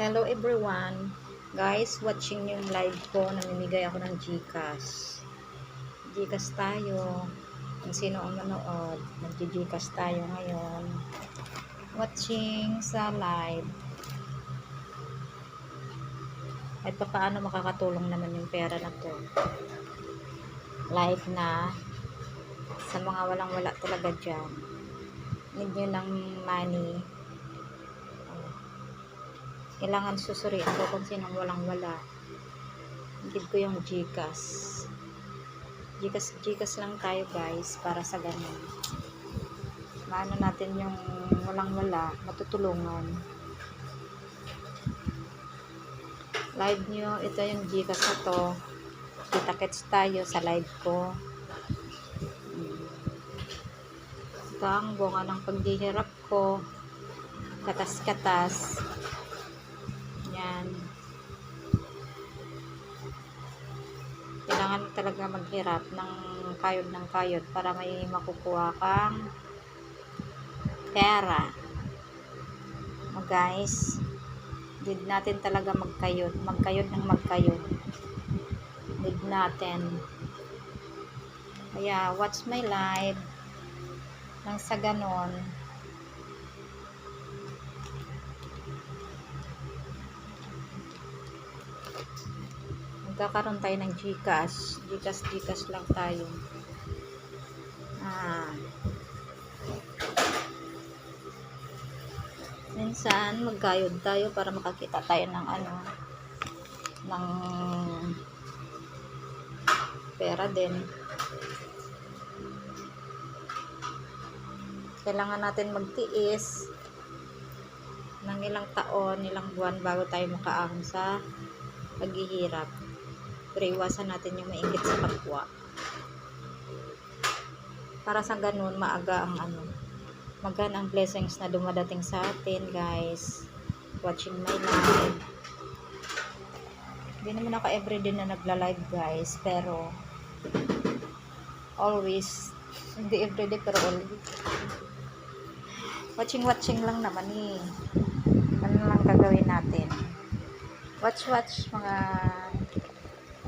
Hello everyone. Guys, watching yung live ko. Namimigay ako ng Gcash. Gcash tayo. Kung sino ang manood, nag-Gcash tayo ngayon. Watching sa live. At pa paano makakatulong naman yung pera na to. Live na sa mga walang wala talaga dyan. Need nyo ng money kailangan susuriin ko kung sinong walang wala. Give ko yung Gcash. Gcash, Gcash lang tayo guys para sa ganun. Maano natin yung walang wala matutulungan. Live nyo ito yung Gcash na to. Kita kits tayo sa live ko. Ito ang bunga ng paghihirap ko. Katas-katas talaga maghirap ng kayod ng kayod para may makukuha kang pera. O guys, need natin talaga magkayod. Magkayod ng magkayod. Need natin. Kaya, watch my live. Nang sa ganon, magkakaroon tayo ng Gcash. Gcash, Gcash lang tayo. Ah. Minsan, magkayod tayo para makakita tayo ng ano, ng pera din. Kailangan natin magtiis ng ilang taon, ilang buwan bago tayo makaahon sa paghihirap pero iwasan natin yung maingit sa kapwa. Para sa ganun maaga ang ano magan ang blessings na dumadating sa atin guys. Watching my live hindi naman ako everyday na nagla-live guys pero always hindi everyday pero always. Watching watching lang naman eh. Ano lang gagawin natin? Watch watch mga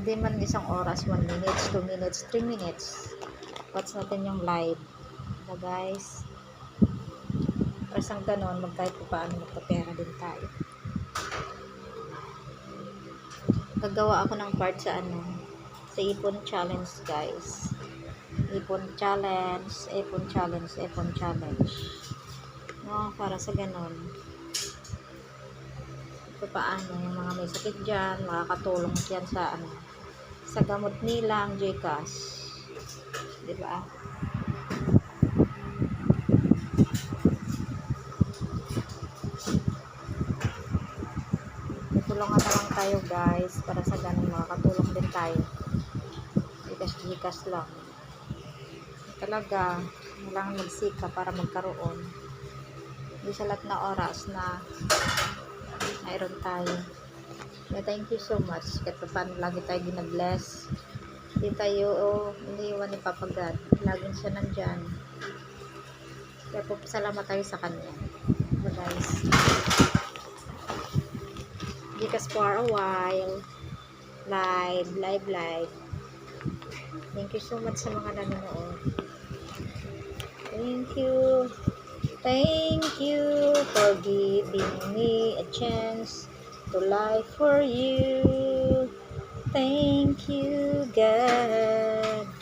hindi man isang oras 1 minutes 2 minutes 3 minutes. Watch natin yung live diba guys? Para sang ganon mag kahit pa paano magpapera din tayo. Gagawa ako ng part sa ano sa ipon challenge guys. Ipon challenge ipon challenge ipon challenge. No para sa ganon paano yung mga may sakit dyan, makakatulong yan sa ano, sa gamot nila ang Gcash. 'Di ba? Tulungan na lang tayo guys para sa ganun makakatulong din tayo. Gcash Gcash lang. Talaga, kailangan magsika para magkaroon. Hindi sa lahat na oras na mayroon tayo. Yeah, thank you so much. Kahit pa paano lagi tayo ginabless. Hindi tayo, oh, iniiwan ni Papa God. Laging siya nandyan. Kaya po, salamat tayo sa Kanya. So guys. Because for a while, live, live, live. Thank you so much sa mga nanonood. Thank you. Thank you for giving me a chance to life for you. Thank you, God.